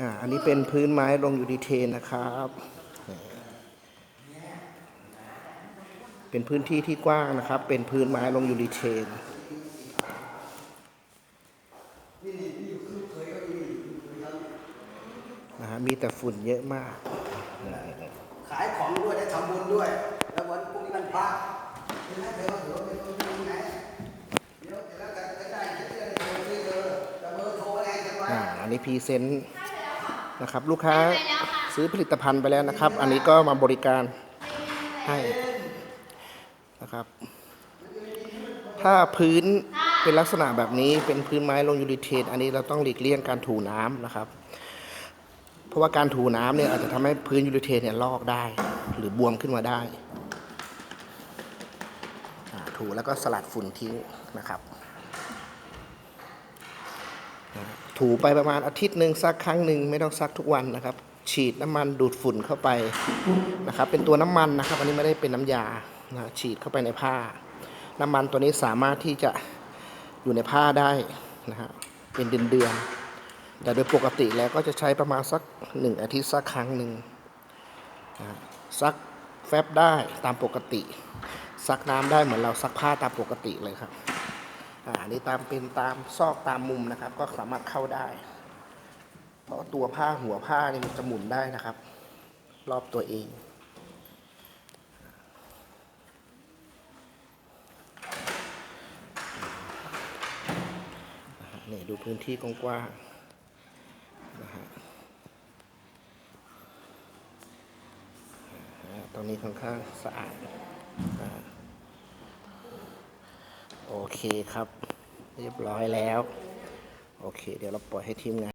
อ่าอันนี้เป็นพื้นไม้ลงยูดีเทนนะครับ เป็นพื้นที่ที่กว้างนะครับ เป็นพื้นไม้ลงยูดีเทนนะฮะมีแต่ฝุ่นเยอะมาก ขายของด้วยได้ทำบุญด้วย แล้ววันพรุ่งนี้มันพระเห็นไหมเดี๋ยวเดี๋ยวไปตรงไหนเดี๋ยวเดี๋ยวแล้วกันจะได้จะได้โทรซื้อเจอจะเบอร์โทรอะไรกันไว้อ่าอันนี้พรีเซนต์ นะครับ ลูกค้าซื้อผลิตภัณฑ์ไปแล้วนะครับ อันนี้ก็มาบริการให้นะครับ ถ้าพื้นเป็นลักษณะแบบนี้เป็นพื้นไม้ลงยูริเทน อันนี้เราต้องหลีกเลี่ยงการถูน้ำนะครับ เพราะว่าการถูน้ำเนี่ยอาจจะทำให้พื้นยูริเทนเนี่ยลอกได้ หรือบวมขึ้นมาได้อ่าถูแล้วก็สลัดฝุ่นทิ้งนะครับ ถูไปประมาณอาทิตย์หนึ่งซักครั้งหนึ่งไม่ต้องซักทุกวันนะครับ ฉีดน้ำมันดูดฝุ่นเข้าไปนะครับ เป็นตัวน้ำมันนะครับ อันนี้ไม่ได้เป็นน้ำยานะฉีดเข้าไปในผ้า น้ำมันตัวนี้สามารถที่จะอยู่ในผ้าได้นะฮะเป็นเดือนๆแต่โดยปกติแล้วก็จะใช้ประมาณสักหนึ่งอาทิตย์สักครั้งหนึ่งนะซักแฟบได้ตามปกติ ซักน้ำได้เหมือนเราซักผ้าตามปกติเลยครับ อ่าอันนี้ตามเป็นตามซอกตามมุมนะครับ ก็สามารถเข้าได้ เพราะตัวผ้าหัวผ้านี่มันจะหมุนได้นะครับ รอบตัวเองนี่ดูพื้นที่กว้างๆนะฮะตรงนี้ค่อนข้างสะอาดนะฮะ เคครับ เรียบร้อยแล้ว โอเค เดี๋ยวเราปล่อยให้ทีมงาน